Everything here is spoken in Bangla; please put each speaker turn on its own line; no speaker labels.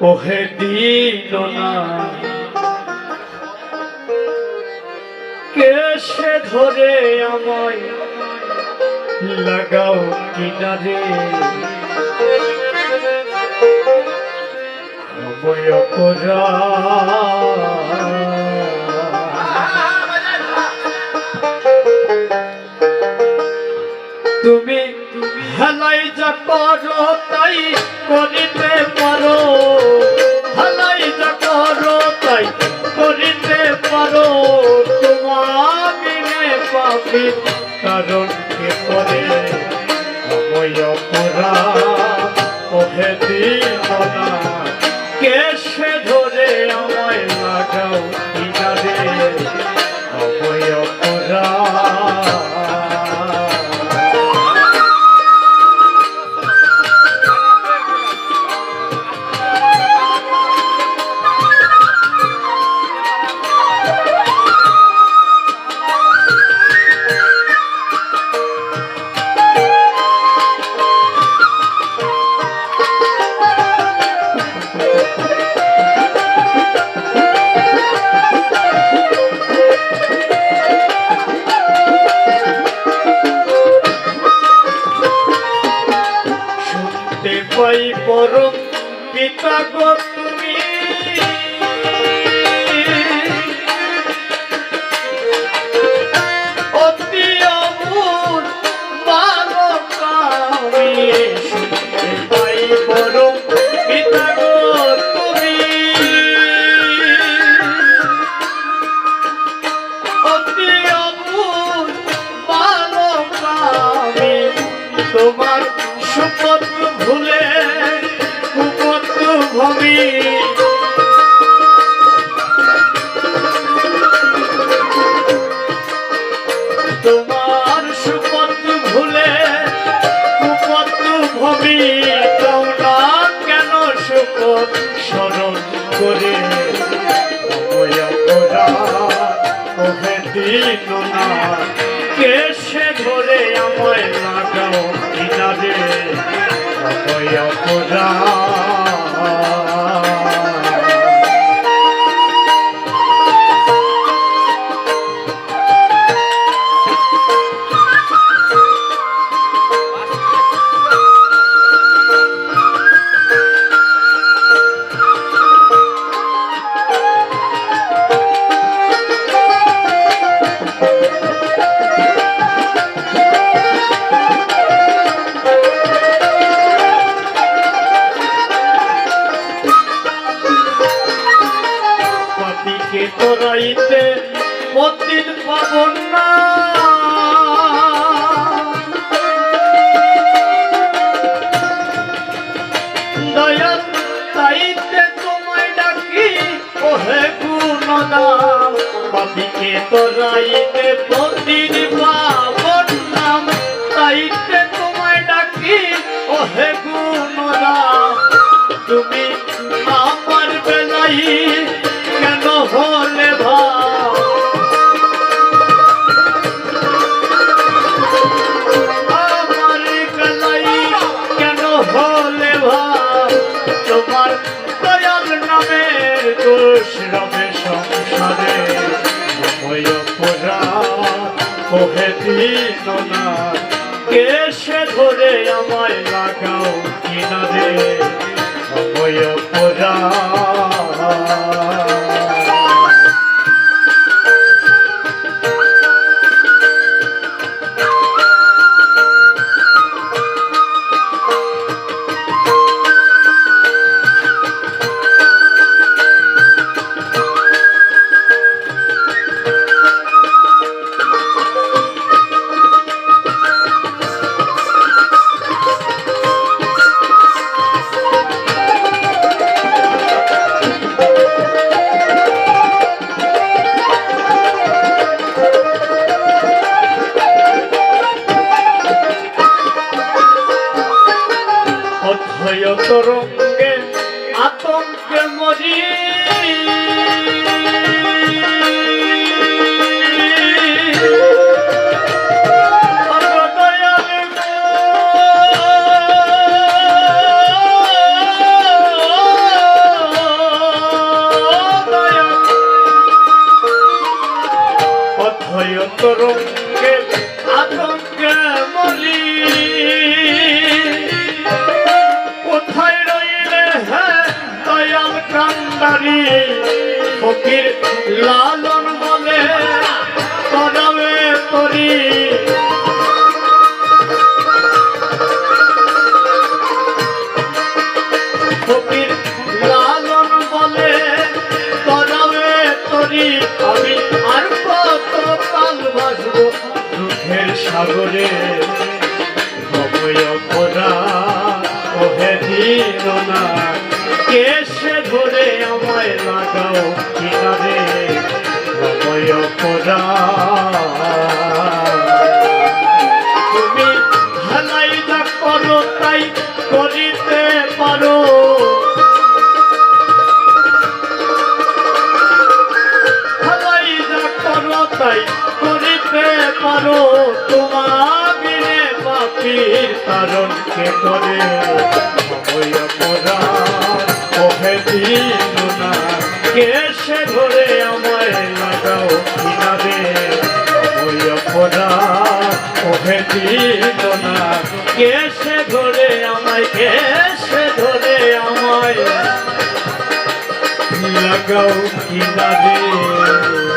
ওহে দিল না কেসে ধরে আমায় লাগাও কিনারে? সময় যা করো তাই করিতে পারো। হেলাই যা করো তাই করিতে পারো। কারণ কে করে পরম পিতা গো তুমি। অতি করে ওহে দিল না। কেসে ধরে আমায় লাগাও কিনারে সময় অপরাধ তোরাইতে পতির পাবন নাম, তাইতে তোমায় ডাকি, ওহে গুণদাম তুমি আমার বেলাই কেন হলে ভাব আমার তোমার দয়াল নামের দোষ ওহে দিল আমায় লাগাও সময় অন্তরঙ্গে আতঙ্কে মরি। কোথায় রইলে হ্যাঁ দয়াল কান্দারি ফকির লালন বলে তরাবে তরি। ফকির সাগরে ভবয় পরা ওহে দিল না কেসে ধরে আমায় লাগাও কিনারে ভবয় পরা তুমি ভালাই যা করো, তাই করিতে পারো। তাই করিতে পারো। কারণ কে করে। ওহে না। কেসে ধরে আমায় লাগাও কিনারে। সময় অপরাধ ওহে না। কেসে ধরে আমায়, কেসে ধরে আমায় লাগাও কিনারে।